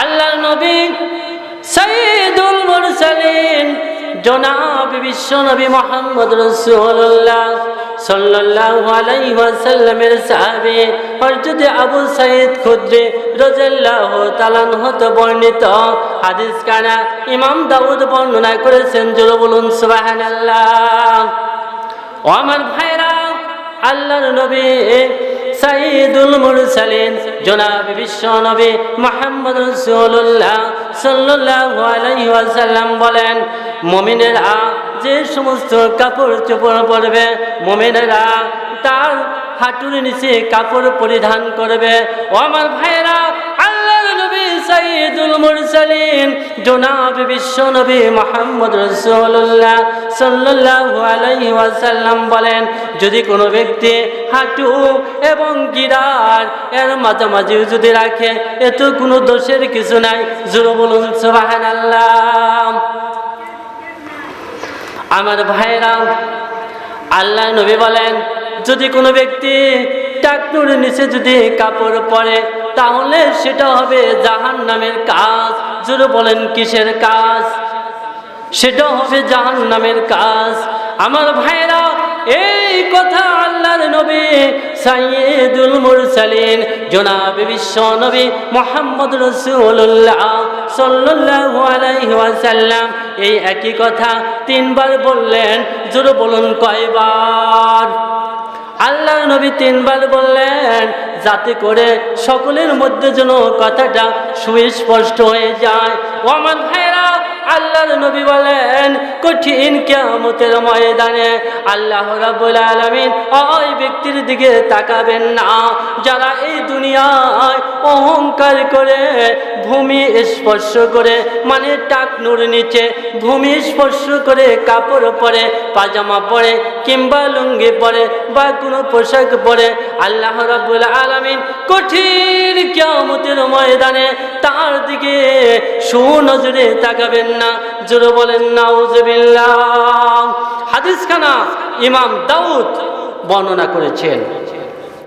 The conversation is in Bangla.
আল্লাহ নবী সঈদুল মুরসালিন, জনাব বিশ্ব নবী মোহাম্মদ রসুল্লাহ সাল্লাল্লাহু আলাইহি ওয়াসাল্লামের সাহাবী হযরত আবু সাঈদ খুদরি রাদিয়াল্লাহু তাআলা হতে বর্ণিত হাদিস কানা ইমাম দাউদ বর্ণনা করেছেন, জোরে বলুন, সুবহানাল্লাহ। ও আমার ভাইরা, আল্লাহর নবী সাইদুল মুরসালিন, জনাব বিশ্ব নবী মোহাম্মদ রাসূলুল্লাহ সাল্লাল্লাহু আলাইহি ওয়াসাল্লাম বলেন, মুমিনেরা যে সমস্ত কাপড় চোপড় পরবে, মুমিনেরা তার হাঁটুর নিচে কাপড় পরিধান করবে। ও আমার ভাইরা জনাব বিশ্ব নবী মোহাম্মদ রাসূলুল্লাহ সাল্লাল্লাহু আলাইহি ওয়াসাল্লাম বলেন, যদি কোনো ব্যক্তি হাঁটু এবং গিরার এর মাঝামাঝি যদি রাখে এত কোনো দোষের কিছু নাই। জোর বলুন, সুবহানাল্লাহ। আমার ভাইরা আল্লাহ নবী বলেন, যদি কোনো ব্যক্তি টাকনুর নিচে যদি কাপড় পরে, তাহলে সেটা হবে জাহান নামের কাজ। জোরে বলেন, কিসের কাজ? সেটা হবে জাহান নামের কাজ। আমার ভাইরা এই কথা আল্লাহর নবী সাইয়্যিদুল মুরসালিন জনাব বিশ্ব নবী মোহাম্মদ রাসূলুল্লাহ সাল্লাল্লাহু আলাইহি ওয়াসাল্লাম এই একই কথা তিনবার বললেন। জোরে বলুন কয়বার? আল্লাহর নবী তিনবার বললেন যাতে করে সকলের মধ্যে যেন কথাটা সুস্পষ্ট হয়ে যায়। ও আমার ভাইরা আল্লাহর নবী বলেন, কঠিন কেমতের ময়দানে আল্লাহ রাব্বুল আলামিন ওই ব্যক্তির দিকে তাকাবেন না। যারা এই দুনিয়ায় অহংকার করে ভূমি স্পর্শ করে মানে টাকনুর নিচে ভূমি স্পর্শ করে, কাপড় পরে, পাজামা পরে, কিংবা লুঙ্গি পরে, বা কোনো পোশাক পরে, আল্লাহ রাব্বুল আলামিন কঠিন কিয়ামতের ময়দানে তার দিকে সুনজরে তাকাবেন না, জোরে বলেন নাউজুবিল্লাহ হাদিস খানা ইমাম দাউদ বর্ণনা করেছেন।